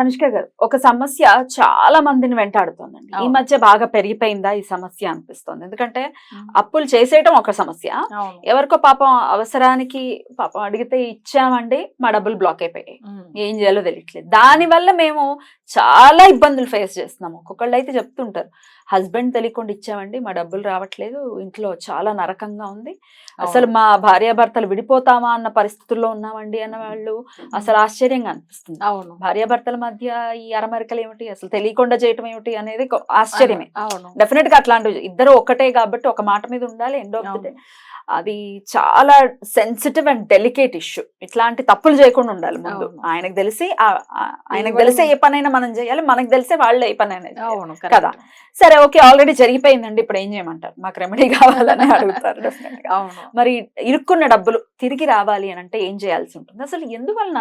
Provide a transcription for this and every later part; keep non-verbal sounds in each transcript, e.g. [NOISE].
తనుష్క గారు ఒక సమస్య చాలా మందిని వెంటాడుతోందండి. ఈ. మధ్య బాగా పెరిగిపోయిందా ఈ సమస్య అనిపిస్తోంది. ఎందుకంటే అప్పులు చేసేయటం ఒక సమస్య. ఎవరికో పాపం అవసరానికి పాపం అడిగితే ఇచ్చామండి మా డబ్బులు బ్లాక్ అయిపోయాయి. ఏం చేయాలో తెలియట్లేదు. దాని వల్ల మేము చాలా ఇబ్బందులు ఫేస్ చేస్తున్నాము ఒక్కొక్కళ్ళు అయితే చెప్తుంటారు హస్బెండ్ తెలియకుండా ఇచ్చామండి మా డబ్బులు రావట్లేదు ఇంట్లో చాలా నరకంగా ఉంది. అసలు మా భార్యాభర్తలు విడిపోతామా అన్న పరిస్థితుల్లో ఉన్నామండి అన్న వాళ్ళు అసలు ఆశ్చర్యంగా అనిపిస్తుంది. అవును. భార్యాభర్తల మధ్య ఈ అరమరికలు ఏమిటి అసలు తెలియకుండా చేయటం ఏమిటి అనేది ఆశ్చర్యమే. డెఫినెట్గా అట్లాంటివి ఇద్దరు ఒకటే కాబట్టి ఒక మాట మీద ఉండాలి ఎండ్ ఆఫ్ ది డే అది చాలా సెన్సిటివ్ అండ్ డెలికేట్ ఇష్యూ ఇట్లాంటి తప్పులు చేయకుండా ఉండాలి ముందు. ఆయనకు తెలిసి ఆయనకు తెలిసే ఏ పనైనా మనం చేయాలి మనకు తెలిసే వాళ్ళు ఏ పనైనా కదా. సరే ఓకే ఆల్రెడీ జరిగిపోయిందండి ఇప్పుడు ఏం చేయమంటారు? మాకు రెమెడీ కావాలని అడుగుతారు మరి ఇరుక్కున్న డబ్బులు తిరిగి రావాలి అని అంటే ఏం చేయాల్సి ఉంటుంది? అసలు ఎందువలన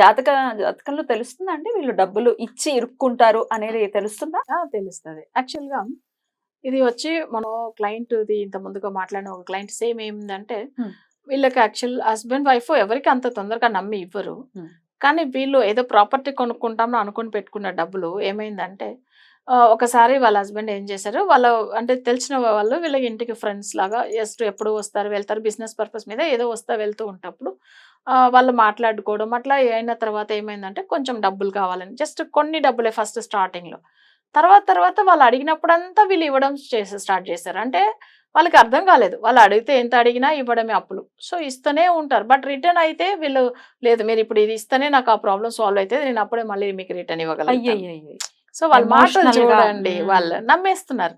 జాతక జాతకంలో తెలుస్తుందండి వీళ్ళు డబ్బులు ఇచ్చి ఇరుక్కుంటారు అనేది తెలుస్తుందా తెలుస్తుంది యాక్చువల్గా ఇది వచ్చి మనం క్లయింట్ ఇది ఇంత ముందుగా మాట్లాడిన ఒక క్లయింట్ సేమ్ ఏమిందంటే. వీళ్ళకి యాక్చువల్ హస్బెండ్ వైఫ్ ఎవరికి అంత తొందరగా నమ్మి ఇవ్వరు. కానీ వీళ్ళు ఏదో ప్రాపర్టీ కొనుక్కుంటామని అనుకుని పెట్టుకున్న డబ్బులు ఏమైందంటే ఒకసారి వాళ్ళ హస్బెండ్ ఏం చేశారు వాళ్ళ అంటే తెలిసిన వాళ్ళు వీళ్ళ ఇంటికి ఫ్రెండ్స్ లాగా జస్ట్ ఎప్పుడు వస్తారు వెళ్తారు బిజినెస్ పర్పస్ మీద ఏదో వస్తా వెళ్తూ ఉంటప్పుడు వాళ్ళు మాట్లాడుకోవడం. అట్లా అయిన తర్వాత ఏమైందంటే కొంచెం డబ్బులు కావాలని జస్ట్ కొన్ని డబ్బులే ఫస్ట్ స్టార్టింగ్లో. తర్వాత తర్వాత వాళ్ళు అడిగినప్పుడంతా వీళ్ళు ఇవ్వడం చేసి స్టార్ట్ చేశారు. అంటే వాళ్ళకి అర్థం కాలేదు. వాళ్ళు అడిగితే ఎంత అడిగినా ఇవ్వడమే అప్పులు. సో ఇస్తూనే ఉంటారు. బట్ రిటర్న్ అయితే వీళ్ళు లేదు మీరు ఇప్పుడు ఇది ఇస్తేనే నాకు ఆ ప్రాబ్లం సాల్వ్ అయితే నేను అప్పుడే మళ్ళీ మీకు రిటర్న్ ఇవ్వగలను సో వాళ్ళ మాటలు చూడండి. వాళ్ళు నమ్మేస్తున్నారు.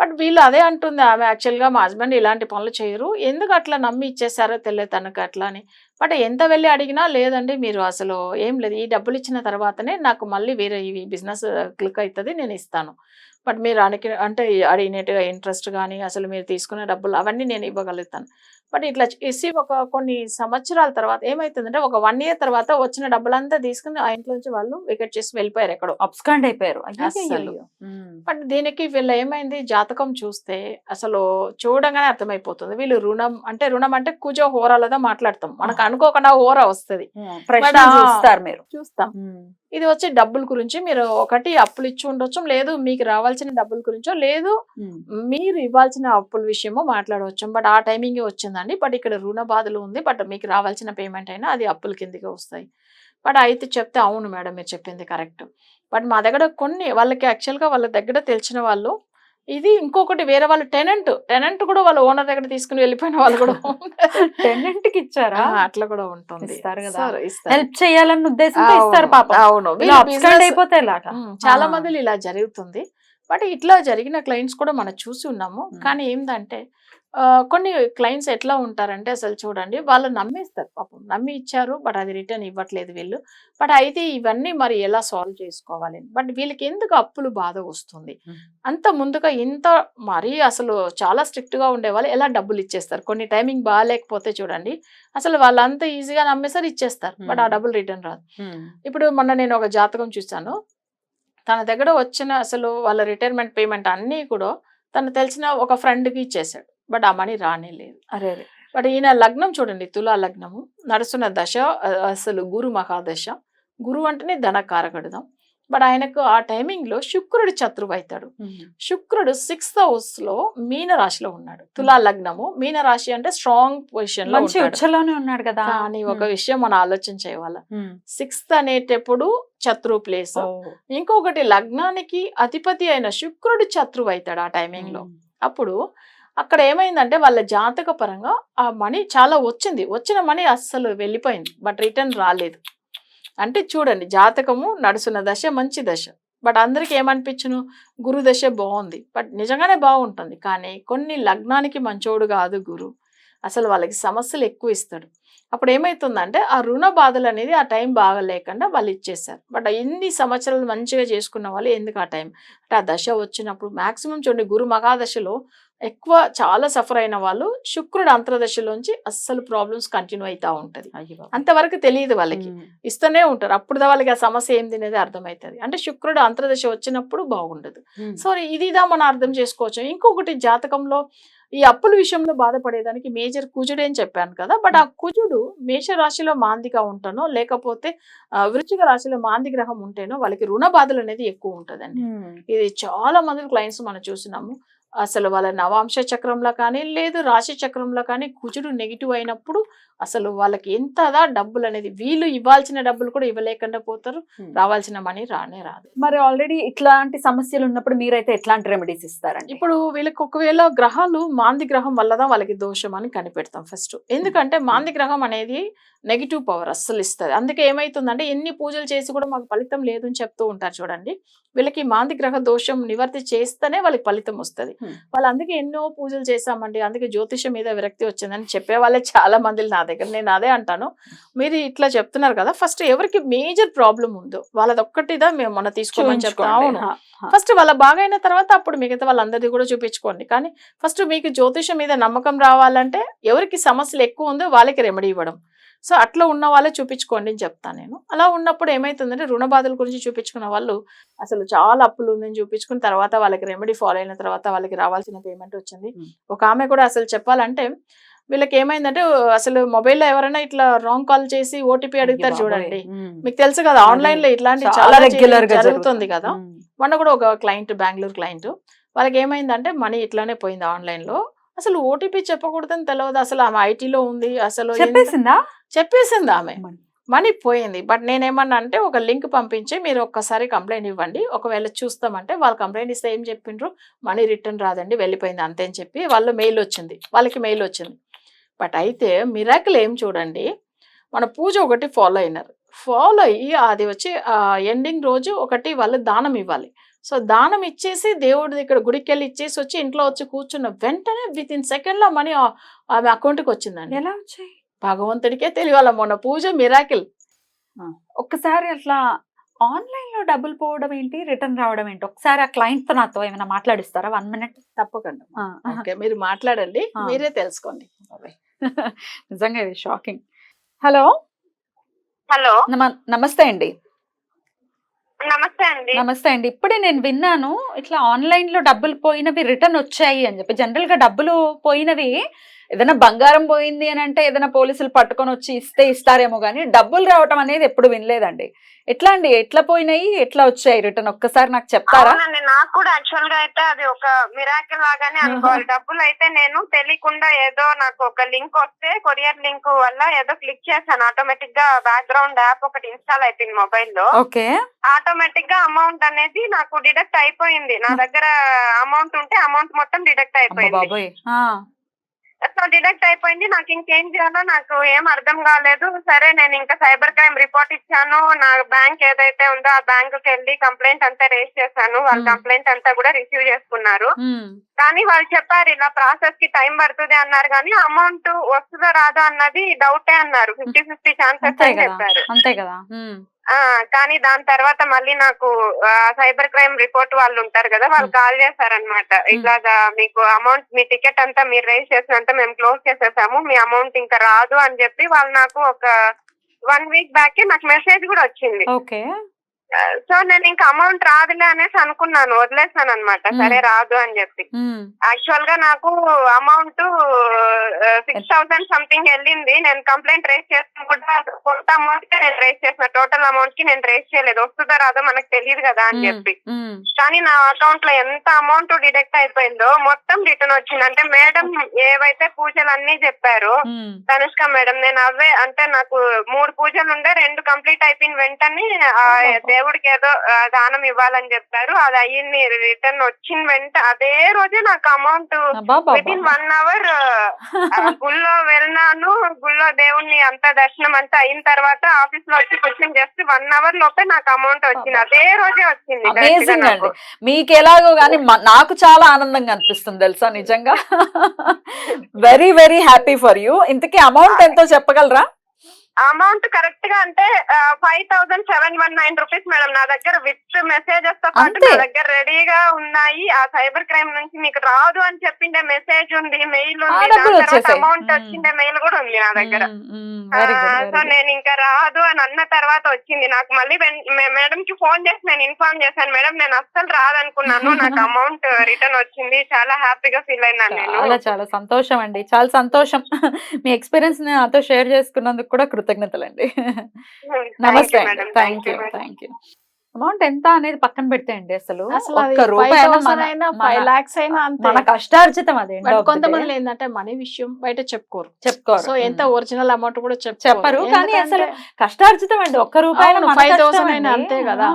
బట్ వీళ్ళు అదే అంటుంది ఆమె యాక్చువల్గా మా హస్బెండ్ ఇలాంటి పనులు చేయరు. ఎందుకు అట్లా నమ్మి ఇచ్చేసారో తెలియదు తనకు అట్లా అని. బట్ ఎంత వెళ్ళి అడిగినా లేదండి మీరు అసలు ఏం లేదు. ఈ డబ్బులు ఇచ్చిన తర్వాతనే నాకు మళ్ళీ వేరే ఇవి బిజినెస్ క్లిక్ అవుతుంది నేను ఇస్తాను. బట్ మీరు అడిగి అంటే అడిగినట్టుగా ఇంట్రెస్ట్ కానీ అసలు మీరు తీసుకున్న డబ్బులు అవన్నీ నేను ఇవ్వగలుగుతాను. బట్ ఇట్లా ఇసి ఒక కొన్ని సంవత్సరాల తర్వాత ఏమైతుందంటే ఒక వన్ ఇయర్ తర్వాత వచ్చిన డబ్బులంతా తీసుకుని ఆ ఇంట్లో నుంచి వాళ్ళు వికెట్ చేసి వెళ్ళిపోయారు ఎక్కడో. అబ్స్కాండ్ అయిపోయారు. అస్సలు. బట్ దీనికి వీళ్ళు ఏమైంది? జాతకం చూస్తే అసలు చూడగానే అర్థమైపోతుంది. వీళ్ళు రుణం అంటే రుణం అంటే కుజో హోరాలతో మాట్లాడతాం. మనకు అనుకోకుండా హోరా వస్తుంది. చూస్తారు మీరు. చూస్తాం. ఇది వచ్చి డబ్బుల గురించి మీరు ఒకటి అప్పులు ఇచ్చి ఉండొచ్చు లేదు మీకు రావాల్సిన డబ్బుల గురించో లేదు మీరు ఇవ్వాల్సిన అప్పుల విషయమో మాట్లాడవచ్చు బట్ ఆ టైమింగ్ వచ్చిందండి. బట్ ఇక్కడ రుణ బాధలు ఉంది. బట్ మీకు రావాల్సిన పేమెంట్ అయినా అది అప్పుల కిందకి వస్తాయి. బట్ అయితే చెప్తే అవును మేడం మీరు చెప్పింది కరెక్ట్. బట్ మా దగ్గర కొన్ని వాళ్ళకి యాక్చువల్గా వాళ్ళ దగ్గర తెలిసిన వాళ్ళు ఇది ఇంకొకటి వేరే వాళ్ళు టెనెంట్ టెనెంట్ కూడా వాళ్ళ ఓనర్ దగ్గర తీసుకుని వెళ్ళిపోయిన వాళ్ళు కూడా. టెనెంట్ [LAUGHS] కి ఇచ్చారా? అట్లా కూడా ఉంటుంది. హెల్ప్ చేయాలన్న ఉద్దేశంతో ఇస్తారు పాపం. అవును. అయిపోతే చాలా ఆ. మందిలో ఇలా జరుగుతుంది. బట్ ఇట్లా జరిగిన క్లయింట్స్ కూడా మనం చూసి ఉన్నాము. కానీ ఏంటంటే కొన్ని క్లయింట్స్ ఎట్లా ఉంటారంటే అసలు చూడండి వాళ్ళు నమ్మేస్తారు పాపం. నమ్మి ఇచ్చారు బట్ అది రిటర్న్ ఇవ్వట్లేదు వీళ్ళు. బట్ అయితే ఇవన్నీ మరి ఎలా సాల్వ్ చేసుకోవాలి? బట్ వీళ్ళకి ఎందుకు అప్పులు బాధ వస్తుంది. అంత ముందుగా ఇంత మరీ అసలు చాలా స్ట్రిక్ట్గా ఉండేవాళ్ళు ఎలా డబ్బులు ఇచ్చేస్తారు? కొన్ని టైమింగ్ బాగాలేకపోతే చూడండి అసలు వాళ్ళు అంత ఈజీగా నమ్మేసారు ఇచ్చేస్తారు. బట్ ఆ. డబ్బులు రిటర్న్ రాదు. ఇప్పుడు మొన్న నేను ఒక జాతకం చూశాను. తన దగ్గర వచ్చిన అసలు వాళ్ళ రిటైర్మెంట్ పేమెంట్ అన్నీ కూడా తను తెలిసిన ఒక ఫ్రెండ్కి ఇచ్చేసాడు బట్ ఆ మనీ రానే లేదు అరే అరే. బట్ ఈయన లగ్నం చూడండి తులా లగ్నము. నడుస్తున్న దశ అసలు గురు మహాదశ. గురు అంటేనే ధనకారకడుదాం. బట్ ఆయనకు ఆ టైమింగ్లో శుక్రుడు శత్రువు అవుతాడు శుక్రుడు సిక్స్త్ హౌస్లో మీన రాశిలో ఉన్నాడు. తులా లగ్నము మీన రాశి అంటే స్ట్రాంగ్ పొజిషన్లో ఉచ్చలోనే ఉన్నాడు కదా. కానీ ఒక. విషయం మనం ఆలోచన చేయాలి. సిక్స్త్ అనేటప్పుడు శత్రు ప్లేస్. ఇంకొకటి లగ్నానికి అధిపతి అయిన శుక్రుడు శత్రువు అవుతాడు ఆ టైమింగ్లో. అప్పుడు అక్కడ ఏమైందంటే వాళ్ళ జాతక పరంగా ఆ మనీ చాలా వచ్చింది. వచ్చిన మనీ అస్సలు వెళ్ళిపోయింది. బట్ రిటర్న్ రాలేదు. అంటే చూడండి జాతకము నడుస్తున్న దశ మంచి దశ. బట్ అందరికి ఏమనిపించును? గురు దశ బాగుంది. బట్ నిజంగానే బాగుంటుంది. కానీ కొన్ని లగ్నానికి మంచోడు కాదు గురు. అసలు వాళ్ళకి సమస్యలు ఎక్కువ ఇస్తాడు. అప్పుడు ఏమవుతుందంటే ఆ రుణ బాధలు అనేది ఆ టైం బాగా లేకుండా వాళ్ళు ఇచ్చేస్తారు. బట్ ఎన్ని సంవత్సరాలు మంచిగా చేసుకున్న వాళ్ళు ఎందుకు ఆ టైం? అంటే ఆ దశ వచ్చినప్పుడు మాక్సిమం చూడండి గురు మగాదశలో ఎక్కువ చాలా సఫర్ అయిన వాళ్ళు శుక్రుడు అంతర్దశలోంచి అస్సలు ప్రాబ్లమ్స్ కంటిన్యూ అవుతా ఉంటది. అంతవరకు తెలియదు వాళ్ళకి. ఇస్తూనే ఉంటారు. అప్పుడు వాళ్ళకి ఆ సమస్య ఏంది అనేది అర్థమవుతుంది అంటే శుక్రుడు అంతర్దశ వచ్చినప్పుడు బాగుండదు. సో ఇదిదా మనం అర్థం చేసుకోవచ్చు. ఇంకొకటి జాతకంలో ఈ అప్పుల విషయంలో బాధపడేదానికి మేజర్ కుజుడు అని చెప్పాను కదా. బట్ ఆ కుజుడు మేష రాశిలో మాందిగా ఉంటానో లేకపోతే ఆ, వృశ్చిక రాశిలో మాంది గ్రహం ఉంటేనో వాళ్ళకి రుణ బాధలు అనేది ఎక్కువ ఉంటుందండి. ఇది చాలా మంది క్లయింట్స్ మనం చూసినాము. అసలు వాళ్ళ నవాంశ చక్రంలో కానీ లేదు రాశి చక్రంలో కానీ కుజుడు నెగిటివ్ అయినప్పుడు అసలు వాళ్ళకి ఎంతదా డబ్బులు అనేది వీళ్ళు ఇవ్వాల్సిన డబ్బులు కూడా ఇవ్వలేకుండా పోతారు. రావాల్సిన మనీ రానే రాదు. మరి ఆల్రెడీ ఇట్లాంటి సమస్యలు ఉన్నప్పుడు మీరైతే ఎట్లాంటి రెమెడీస్ ఇస్తారండి? ఇప్పుడు వీళ్ళకి ఒకవేళ గ్రహాలు మాంది గ్రహం వల్లదా వాళ్ళకి దోషం అని కనిపెడతాం ఫస్ట్. ఎందుకంటే మాంది గ్రహం అనేది నెగిటివ్ పవర్ అస్సలు ఇస్తుంది. అందుకే ఏమైతుందంటే ఎన్ని పూజలు చేసి కూడా మాకు ఫలితం లేదు అని చెప్తూ ఉంటారు చూడండి. వీళ్ళకి మాంది గ్రహ దోషం నివర్తి చేస్తేనే వాళ్ళకి ఫలితం వస్తుంది. వాళ్ళు అందుకే ఎన్నో పూజలు చేశామండి. అందుకే జ్యోతిషం మీద విరక్తి వచ్చిందని చెప్పే వాళ్ళే చాలా మంది నా దగ్గర. నేను అదే అంటాను. మీరు ఇట్లా చెప్తున్నారు కదా ఫస్ట్ ఎవరికి మేజర్ ప్రాబ్లం ఉందో వాళ్ళది ఒక్కటిదా మేము మొన్న తీసుకోమని చెప్తా అవును. ఫస్ట్ వాళ్ళ బాగైన తర్వాత అప్పుడు మిగతా వాళ్ళందరిది కూడా చూపించుకోండి. కానీ ఫస్ట్ మీకు జ్యోతిషం మీద నమ్మకం రావాలంటే ఎవరికి సమస్యలు ఎక్కువ ఉందో వాళ్ళకి రెమెడీ ఇవ్వడం. సో అట్లా ఉన్న వాళ్ళే చూపించుకోండి అని చెప్తాను నేను. అలా ఉన్నప్పుడు ఏమైతుందంటే రుణ బాధల గురించి చూపించుకున్న వాళ్ళు అసలు చాలా అప్పులు ఉందని చూపించుకున్న తర్వాత వాళ్ళకి రెమెడీ ఫాలో అయిన తర్వాత వాళ్ళకి రావాల్సిన పేమెంట్ వచ్చింది. ఒక ఆమె కూడా అసలు చెప్పాలంటే వీళ్ళకి ఏమైందంటే అసలు మొబైల్లో ఎవరైనా ఇట్లా రాంగ్ కాల్ చేసి ఓటీపీ అడుగుతారు చూడండి. మీకు తెలుసు కదా ఆన్లైన్లో ఇట్లాంటి చాలా రెగ్యులర్గా జరుగుతుంది. కదా. మొన్న కూడా ఒక క్లయింట్ బెంగళూరు క్లయింట్ వాళ్ళకి ఏమైందంటే మనీ ఇట్లానే పోయింది ఆన్లైన్లో. అసలు ఓటీపీ చెప్పకూడదని తెలియదు అసలు ఆమె ఐటీలో ఉంది. అసలు చెప్పేసిందా? చెప్పేసింది ఆమె. మనీ. మనీ పోయింది. బట్ నేనేమన్నా అంటే ఒక లింక్ పంపించి మీరు ఒక్కసారి కంప్లైంట్ ఇవ్వండి. ఒకవేళ చూస్తామంటే వాళ్ళు కంప్లైంట్ ఇస్తే ఏం చెప్పిండ్రు? మనీ రిటర్న్ రాదండి వెళ్ళిపోయింది అంతే అని చెప్పి వాళ్ళు మెయిల్ వచ్చింది. వాళ్ళకి మెయిల్ వచ్చింది. బట్ అయితే మిరాకిల్ ఏం చూడండి. మన పూజ ఒకటి ఫాలో అయినారు. ఫాలో అయ్యి అది వచ్చి ఎండింగ్ రోజు ఒకటి వాళ్ళు దానం ఇవ్వాలి. సో దానం ఇచ్చేసి దేవుడి దగ్గర గుడికి వెళ్ళి ఇచ్చేసి వచ్చి ఇంట్లో వచ్చి కూర్చున్న వెంటనే విత్ ఇన్ సెకండ్లో మనీ ఆమె అకౌంట్కి వచ్చిందండి. ఎలా వచ్చాయి? భగవంతుడికే తెలియాల మొన్న పూజ మిరాకిల్ ఒక్కసారి అట్లా ఆన్లైన్లో డబ్బులు పోవడం ఏంటి రిటర్న్ రావడం ఏంటి? ఒకసారి ఆ క్లయింట్తో నాతో ఏమైనా మాట్లాడిస్తారా? వన్ మినిట్ తప్పకుండా. ఓకే మీరు మాట్లాడండి. మీరే తెలుసుకోండి. [LAUGHS] నిజంగా ఇది షాకింగ్ హలో హలో నమస్తే అండి. నమస్తే అండి. నమస్తే అండి. ఇప్పుడే నేను విన్నాను ఇట్లా ఆన్లైన్లో డబ్బులు పోయినవి రిటర్న్ వచ్చాయి అని చెప్పి. జనరల్గా డబ్బులు పోయినవి ఏదైనా బంగారం పోయింది అని అంటే ఏదైనా పోలీసులు పట్టుకొని వచ్చి ఇస్తే ఇస్తారేమో కానీ డబ్బులు రావటం అనేది ఎప్పుడు వినలేదండి. ఎట్లా అండి? ఎట్లా పోయినాయి? ఎట్లా వచ్చాయి? రిటర్న్ ఒక్కసారి నాకు చెప్తారా? నాకు కూడా యాక్చువల్గా అయితే అది ఒక మిరాకిల్ లాగానే అనుకోవాలి. డబ్బులు అయితే నేను తెలియకుండా ఏదో నాకు ఒక లింక్ వస్తే కొరియర్ లింక్ వల్ల ఏదో క్లిక్ చేశాను. ఆటోమేటిక్గా బ్యాక్గ్రౌండ్ యాప్ ఒకటి ఇన్స్టాల్ అయిపోయింది మొబైల్లో ఓకే. ఆటోమేటిక్గా అమౌంట్ అనేది నాకు డిడక్ట్ అయిపోయింది. నా దగ్గర అమౌంట్ ఉంటే అమౌంట్ మొత్తం డిడక్ట్ అయిపోయింది. సో డిడక్ట్ అయిపోయింది. నాకు ఇంకేం చేయాలో నాకు ఏం అర్థం కాలేదు. సరే నేను ఇంకా సైబర్ క్రైమ్ రిపోర్ట్ ఇచ్చాను. నా బ్యాంక్ ఏదైతే ఉందో ఆ బ్యాంక్కి వెళ్ళి కంప్లైంట్ అంతా రేస్ చేశాను. వాళ్ళ. కంప్లైంట్ అంతా కూడా రిసీవ్ చేసుకున్నారు. కానీ వాళ్ళు చెప్పారు ఇలా ప్రాసెస్కి టైం పడుతుంది అన్నారు కానీ అమౌంట్ వస్తుందో రాదో అన్నది డౌటే అన్నారు. ఫిఫ్టీ ఫిఫ్టీ ఛాన్సెస్ అని చెప్పారు. అంతే కదా. కానీ దాని తర్వాత మళ్ళీ నాకు సైబర్ క్రైమ్ రిపోర్ట్ వాళ్ళు ఉంటారు కదా వాళ్ళు కాల్ చేశారనమాట ఇట్లాగా మీకు అమౌంట్ మీ టికెట్ అంతా మీరు రైజ్ చేసినంత మేము క్లోజ్ చేసేసాము మీ అమౌంట్ ఇంకా రాదు అని చెప్పి వాళ్ళు నాకు ఒక వన్ వీక్ బ్యాక్ నాకు మెసేజ్ కూడా వచ్చింది. ఓకే. సో నేను ఇంకా అమౌంట్ రాదులే అనేసి అనుకున్నాను. వదిలేసాను అనమాట. సరే రాదు అని చెప్పి. యాక్చువల్గా నాకు అమౌంట్ సిక్స్ థౌసండ్ సంథింగ్ వెళ్ళింది. నేను కంప్లైంట్ రేస్ చేసిన కూడా కొంత అమౌంట్ నేను రేస్ చేసిన. టోటల్ అమౌంట్కి నేను రేస్ చేయలేదు. వస్తుందో రాదో మనకు తెలియదు కదా అని చెప్పి. కానీ నా అకౌంట్లో ఎంత అమౌంట్ డిడక్ట్ అయిపోయిందో మొత్తం రిటర్న్ వచ్చింది. అంటే మేడం ఏవైతే పూజలు అన్ని చెప్పారో తనుష్క మేడం నేను అవే అంటే నాకు మూడు పూజలు ఉండే రెండు కంప్లీట్ అయిపోయిన వెంటనే. దేవుడికి ఏదో దానం ఇవ్వాలని చెప్పారు. అది అయ్యింది. రిటర్న్ వచ్చిన వెంట అదే రోజే నాకు amount within one hour గుళ్ళో వెళ్ళినాను గుళ్ళో దేవుణ్ణి అంతా దర్శనం అంతా అయిన తర్వాత ఆఫీస్లో వచ్చి కూర్చొని జస్ట్ వన్ అవర్ లోపే నాకు అమౌంట్ వచ్చింది. అదే రోజే వచ్చింది. అమేజింగ్. అండి. మీకు ఎలాగో కానీ నాకు చాలా ఆనందంగా అనిపిస్తుంది తెలుసా నిజంగా? Very very happy for you ఇంతకీ అమౌంట్ ఎంతో చెప్పగలరా? అమౌంట్ కరెక్ట్గా అంటే five thousand seven one nine rupees madam నా దగ్గర విత్ మెసేజెస్తో పాటు. నా దగ్గర రెడీగా ఉన్నాయి. ఆ సైబర్ క్రైమ్ నుంచి మీకు రాదు అని చెప్పిండే మెసేజ్ ఉంది మెయిల్ ఉంది. అమౌంట్. వచ్చిండే మెయిల్ కూడా ఉంది నా దగ్గర. వెరీ ఆ, గుడ్ సో నేను ఇంకా రాదు అని అన్న తర్వాత వచ్చింది. నాకు మళ్ళీ మేడం కి ఫోన్ చేసి నేను ఇన్ఫార్మ్ చేశాను. మేడం నేను అస్సలు రాదనుకున్నాను. [LAUGHS] నాకు అమౌంట్ రిటర్న్ వచ్చింది. చాలా హ్యాపీగా ఫీల్ అయినాను నేను చాలా చాలా సంతోషం అండి. చాలా సంతోషం. [LAUGHS] మీ ఎక్స్పీరియన్స్ నాతో షేర్ చేసుకున్నందుకు కూడా కృతజ్ఞతలండి. [LAUGHS] నమస్తే అండి. Thank you thank you amount ఎంత అనేది పక్కన పెట్టేయండి అసలు? మన కష్టార్జితం అది కొంతమంది. ఏంటంటే మనీ విషయం బయట చెప్పుకోరు. చెప్పుకోరు. సో ఎంత. ఒరిజినల్ అమౌంట్ కూడా చెప్పరు, కానీ అసలు కష్టార్జితం అండి. ఒక్క రూపాయి ఫైవ్ థౌసండ్ అయినా అంతే కదా.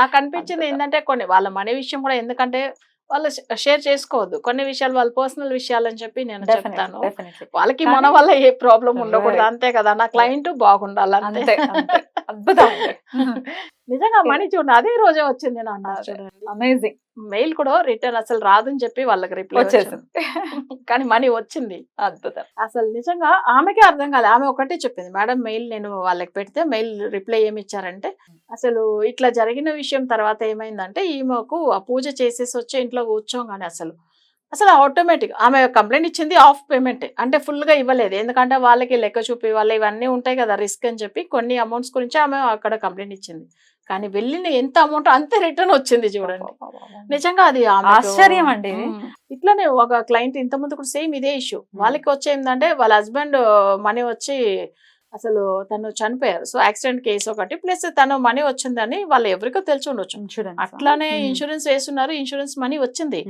నాకు అనిపించింది. ఏంటంటే కొన్ని వాళ్ళ మనీ విషయం కూడా ఎందుకంటే వాళ్ళు షేర్ చేసుకోవద్దు. కొన్ని విషయాలు వాళ్ళ పర్సనల్ విషయాలు అని చెప్పి నేను చెప్తాను. వాళ్ళకి మన వల్ల ఏ ప్రాబ్లం ఉండకూడదు. అంతే కదా. నా క్లయింట్ బాగుండాలి అంతే అద్భుతం [LAUGHS] నిజంగా మనీ చూడండి అదే రోజే వచ్చింది నా అదే. చూడండి అమేజింగ్ మెయిల్ కూడా రిటర్న్ అసలు రాదని చెప్పి వాళ్ళకి రిప్లై వచ్చేసింది. [LAUGHS] కానీ మనీ వచ్చింది. అద్భుతం. అసలు నిజంగా ఆమెకే అర్థం కాలేదు ఆమె ఒకటే చెప్పింది మేడం మెయిల్ నేను వాళ్ళకి పెడితే మెయిల్ రిప్లై ఏమి ఇచ్చారంటే అసలు ఇట్లా జరిగిన విషయం తర్వాత ఏమైందంటే ఈమెకు ఆ పూజ చేసేసి వచ్చి ఇంట్లో కూర్చోగానే అసలు అసలు ఆటోమేటిక్ ఆమె కంప్లైంట్ ఇచ్చింది ఆఫ్ పేమెంట్ అంటే full గా ఇవ్వలేదు. ఎందుకంటే వాళ్ళకి లెక్క చూపి వాళ్ళు ఇవన్నీ ఉంటాయి కదా రిస్క్ అని చెప్పి కొన్ని అమౌంట్స్ గురించి ఆమె అక్కడ కంప్లైంట్ ఇచ్చింది. కానీ వెళ్ళిన ఎంత అమౌంట్ అంతే రిటర్న్ వచ్చింది చూడండి. నిజంగా అది ఆశ్చర్యం అండి. ఇట్లానే ఒక క్లయింట్ ఇంత ముందు కూడా సేమ్ ఇదే ఇష్యూ వాళ్ళకి వచ్చే ఏంటంటే వాళ్ళ హస్బెండ్ మనీ వచ్చి అసలు తను చనిపోయారు. సో యాక్సిడెంట్ కేసు ఒకటి. ప్లస్ తను మనీ వచ్చిందని వాళ్ళు ఎవరికో తెలిసి ఉండొచ్చు. అట్లానే. ఇన్సూరెన్స్ వేస్తున్నారు. ఇన్సూరెన్స్ మనీ వచ్చింది.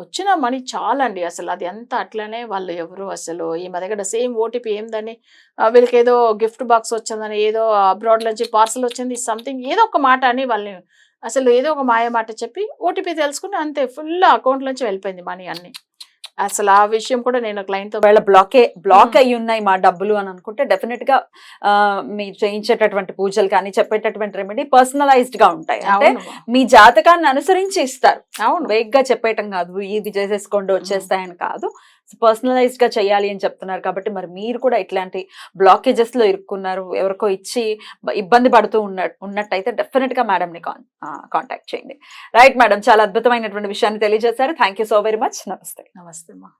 వచ్చిన మనీ చాలా అండి అసలు అది ఎంత అట్లనే వాళ్ళు ఎవరు అసలు ఈ మా దగ్గర సేమ్ ఓటీపీ ఏందని వీళ్ళకి ఏదో గిఫ్ట్ బాక్స్ వచ్చిందని ఏదో అబ్రాడ్ నుంచి పార్సల్ వచ్చింది సంథింగ్ ఏదో ఒక మాట అని వాళ్ళని అసలు ఏదో ఒక మాయ మాట చెప్పి ఓటీపీ తెలుసుకుని అంతే ఫుల్ అకౌంట్ నుంచి వెళ్ళిపోయింది మనీ అన్ని. అసలు ఆ విషయం కూడా నేను క్లయింట్తో ఒకవేళ బ్లాకే బ్లాక్. అయి ఉన్నాయి మా డబ్బులు అని అనుకుంటే డెఫినెట్గా ఆ, మీరు చేయించేటటువంటి పూజలు కానీ చెప్పేటటువంటి రెమెడీ పర్సనలైజ్డ్గా ఉంటాయి. అంటే మీ జాతకాన్ని అనుసరించి ఇస్తారు. అవును. వేగ్గా చెప్పేయటం కాదు ఇది చేసేసుకోండి వచ్చేస్తాయని కాదు. పర్సనలైజ్గా చేయాలి అని చెప్తున్నారు కాబట్టి మరి మీరు కూడా ఇట్లాంటి బ్లాకేజెస్లో ఇరుక్కున్నారు ఎవరికో ఇచ్చి ఇబ్బంది పడుతూ ఉన్న ఉన్నట్టయితే డెఫినెట్గా మేడం ని కాంటాక్ట్ చేయండి. రైట్ మేడం చాలా అద్భుతమైనటువంటి విషయాన్ని తెలియజేశారు. Thank you so very much నమస్తే. నమస్తే మా